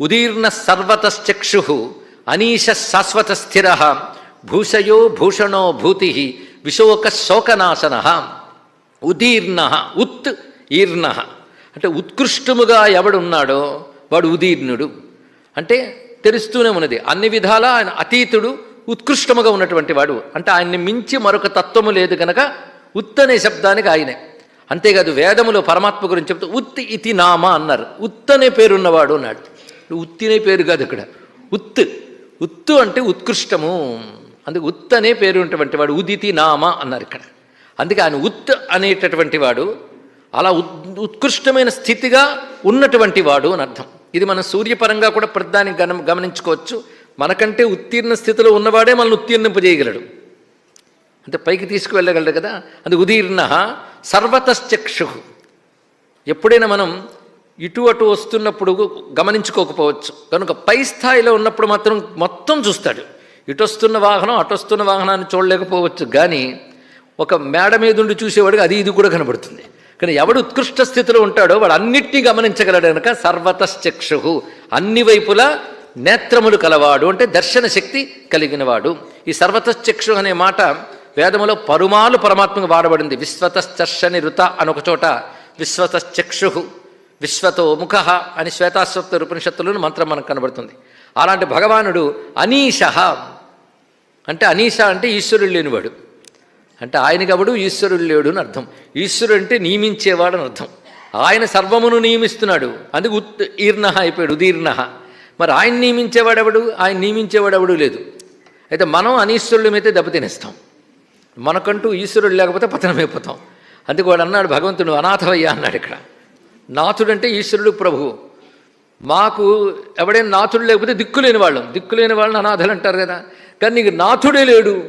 ఉదీర్ణ సర్వతశ్చక్షు అనీశ శాశ్వత స్థిర భూషయో భూషణో భూతి విశోక శోకనాశన ఉదీర్ణ ఉత్ ఈర్ణ. అంటే ఉత్కృష్టముగా ఎవడున్నాడో వాడు ఉదీర్ణుడు. అంటే తెలుస్తూనే ఉన్నది. అన్ని విధాలా ఆయన అతీతుడు ఉత్కృష్టముగా ఉన్నటువంటి వాడు. అంటే ఆయన్ని మించి మరొక తత్వము లేదు గనక ఉత్ అనే శబ్దానికి ఆయనే. అంతేకాదు వేదములో పరమాత్మ గురించి చెప్తూ ఉత్ ఇతి నామ అన్నారు. ఉత్ అనే పేరున్నవాడు అన్నాడు ఉత్తి అనే పేరు కాదు ఇక్కడ. ఉత్. ఉత్తు అంటే ఉత్కృష్టము. అందుకు ఉత్ అనే పేరు ఉన్నటువంటి వాడు ఉదితి నామ అన్నారు ఇక్కడ. అందుకే ఆయన ఉత్ అనేటటువంటి వాడు అలా ఉత్కృష్టమైన స్థితిగా ఉన్నటువంటి వాడు అని అర్థం. ఇది మనం సూర్యపరంగా కూడా ప్రధాని గమ గమనించుకోవచ్చు. మనకంటే ఉత్తీర్ణ స్థితిలో ఉన్నవాడే మనల్ని ఉత్తీర్ణింపజేయగలడు. అంటే పైకి తీసుకువెళ్ళగలడు కదా. అది ఉదీర్ణ సర్వతశ్చక్షు. ఎప్పుడైనా మనం ఇటు అటు వస్తున్నప్పుడు గమనించుకోకపోవచ్చు. కనుక పై స్థాయిలో ఉన్నప్పుడు మాత్రం మొత్తం చూస్తాడు. ఇటు వస్తున్న వాహనం అటు వస్తున్న వాహనాన్ని చూడలేకపోవచ్చు. కానీ ఒక మేడ మీద ఉండి చూసేవాడికి అది ఇది కూడా కనబడుతుంది. కానీ ఎవడు ఉత్కృష్ట స్థితిలో ఉంటాడో వాడు అన్నిటినీ గమనించగలడు కనుక సర్వతశ్చక్షు అన్ని వైపులా నేత్రములు కలవాడు అంటే దర్శన శక్తి కలిగినవాడు. ఈ సర్వతశ్చక్షు అనే మాట వేదములో పరుమాలు పరమాత్మకు వాడబడింది. విశ్వతశ్చర్షని రుత అని చోట విశ్వతశ్చక్షు విశ్వతో ముఖ అని శ్వేతాశ్వత ఉపనిషత్తులను మంత్రం మనకు కనబడుతుంది. అలాంటి భగవానుడు అనీశ. అంటే అనీశ అంటే ఈశ్వరుడు లేనివాడు. అంటే ఆయన కబడు ఈశ్వరుడు లేడు అని అర్థం. ఈశ్వరుడు అంటే నియమించేవాడు అని అర్థం. ఆయన సర్వమును నియమిస్తున్నాడు. అందుకు ఉత్ ఈర్ణ అయిపోయాడు ఉదీర్ణ మరి ఆయన నియమించేవాడు ఎవడు? ఆయన నియమించేవాడు ఎవడు లేదు. అయితే మనం అనీశ్వరులమైతే దెబ్బతినేస్తాం మనకంటూ ఈశ్వరుడు లేకపోతే పతనమైపోతాం. అందుకు వాడు అన్నాడు భగవంతుడు అనాథవయ్యా అన్నాడు ఇక్కడ. నాథుడంటే ఈశ్వరుడు ప్రభువు మాకు ఎవడైనా నాథుడు లేకపోతే దిక్కులేని వాళ్ళం. దిక్కులేని వాళ్ళని అనాథలు అంటారు కదా. కానీ నీకు నాథుడే లేడు.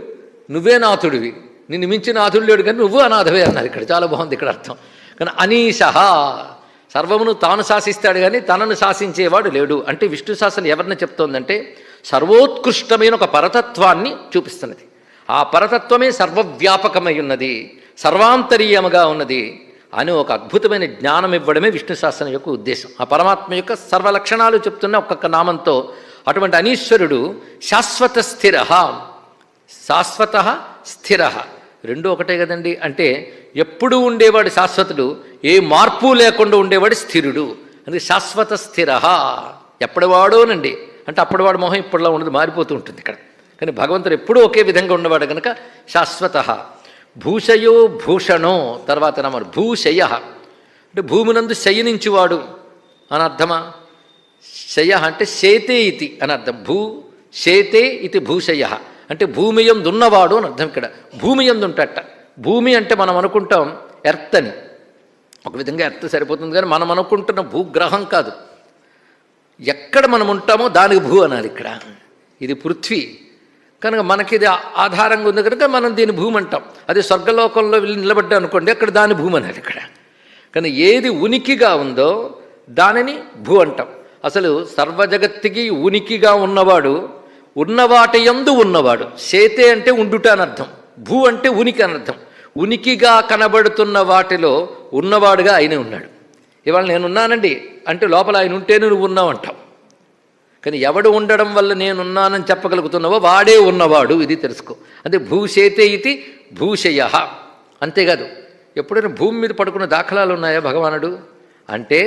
నువ్వే నాథుడివి. నిన్ను మించి నాథుడు లేడు కానీ నువ్వు అనాథవే అన్నారు ఇక్కడ. చాలా బాగుంది ఇక్కడ అర్థం. కానీ అనీశహ సర్వమును తాను శాసిస్తాడు కానీ తనను శాసించేవాడు లేడు. అంటే విష్ణు శాసనం ఎవరిని చెప్తోందంటే సర్వోత్కృష్టమైన ఒక పరతత్వాన్ని చూపిస్తున్నది. ఆ పరతత్వమే సర్వవ్యాపకమై ఉన్నది. సర్వాంతరీయముగా ఉన్నది. అని ఒక అద్భుతమైన జ్ఞానం ఇవ్వడమే విష్ణు శాస్త్రం యొక్క ఉద్దేశం. ఆ పరమాత్మ యొక్క సర్వ లక్షణాలు చెప్తున్న ఒక్కొక్క నామంతో అటువంటి అనీశ్వరుడు శాశ్వత స్థిర. శాశ్వత స్థిర. రెండు ఒకటే కదండి. అంటే ఎప్పుడూ ఉండేవాడు శాశ్వతుడు ఏ మార్పు లేకుండా ఉండేవాడు స్థిరుడు. అందుకే శాశ్వత స్థిర. ఎప్పటివాడోనండి అంటే అప్పటివాడు మొహం ఇప్పటిలా ఉండదు మారిపోతూ ఉంటుంది ఇక్కడ. కానీ భగవంతుడు ఎప్పుడూ ఒకే విధంగా ఉన్నవాడు కనుక శాశ్వత. భూషయో భూషణో తర్వాత నమ్మరు భూశయ అంటే భూమినందు శయనించువాడు అని అర్థమా? శయ అంటే శేతే ఇది అని అర్థం. భూ శేతే ఇది భూశయ అంటే భూమి ఎందున్నవాడు అని అర్థం ఇక్కడ. భూమి ఎందుంటట. భూమి అంటే మనం అనుకుంటాం ఎర్త్ అని ఒక విధంగా ఎర్త్ సరిపోతుంది కానీ మనం అనుకుంటున్న భూగ్రహం కాదు. ఎక్కడ మనం ఉంటామో దానికి భూ అనాలి ఇక్కడ. ఇది పృథ్వీ. కనుక మనకి ఇది ఆధారంగా ఉంది కనుక మనం దీని భూమి అంటాం అదే స్వర్గలోకంలో వెళ్ళి నిలబడ్డా అనుకోండి అక్కడ దాని భూమి అనేది ఇక్కడ. కానీ ఏది ఉనికిగా ఉందో దానిని భూ అంటాం. అసలు సర్వజగత్తుకి ఉనికిగా ఉన్నవాడు ఉన్నవాటి యందు ఉన్నవాడు సేతే అంటే ఉండుట అని అర్థం భూ అంటే ఉనికి అని అర్థం. ఉనికిగా కనబడుతున్న వాటిలో ఉన్నవాడుగా ఆయనే ఉన్నాడు. ఇవాళ నేనున్నానండి అంటే లోపల ఆయన ఉంటేనే నువ్వు ఉన్నావు అంటావు కానీ ఎవడు ఉండడం వల్ల నేనున్నానని చెప్పగలుగుతున్నావో వాడే ఉన్నవాడు ఇది తెలుసుకో. అంటే భూషేతే ఇది భూషయ. అంతేకాదు ఎప్పుడైనా భూమి మీద పడుకున్న దాఖలాలు ఉన్నాయా భగవానుడు? అంటే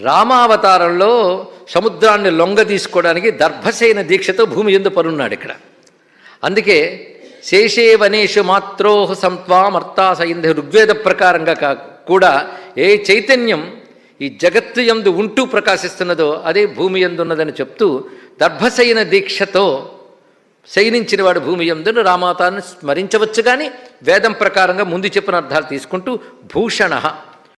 రామావతారంలో సముద్రాన్ని లొంగ తీసుకోవడానికి దర్భసేన దీక్షతో భూమి ఎందు పరున్నాడు ఇక్కడ. అందుకే శేషే వనేషు మాత్రోహ సంత్వామర్తాసైంధ ఋగ్వేద ప్రకారంగా కూడా ఏ చైతన్యం ఈ జగత్తు ఎందు ఉంటూ ప్రకాశిస్తున్నదో అదే భూమి ఎందున్నదని చెప్తూ దర్భశయన దీక్షతో శయనించిన వాడు భూమి ఎందును రామాతాన్ని స్మరించవచ్చు కానీ వేదం ప్రకారంగా ముందు చెప్పిన అర్థాలు తీసుకుంటూ భూషణ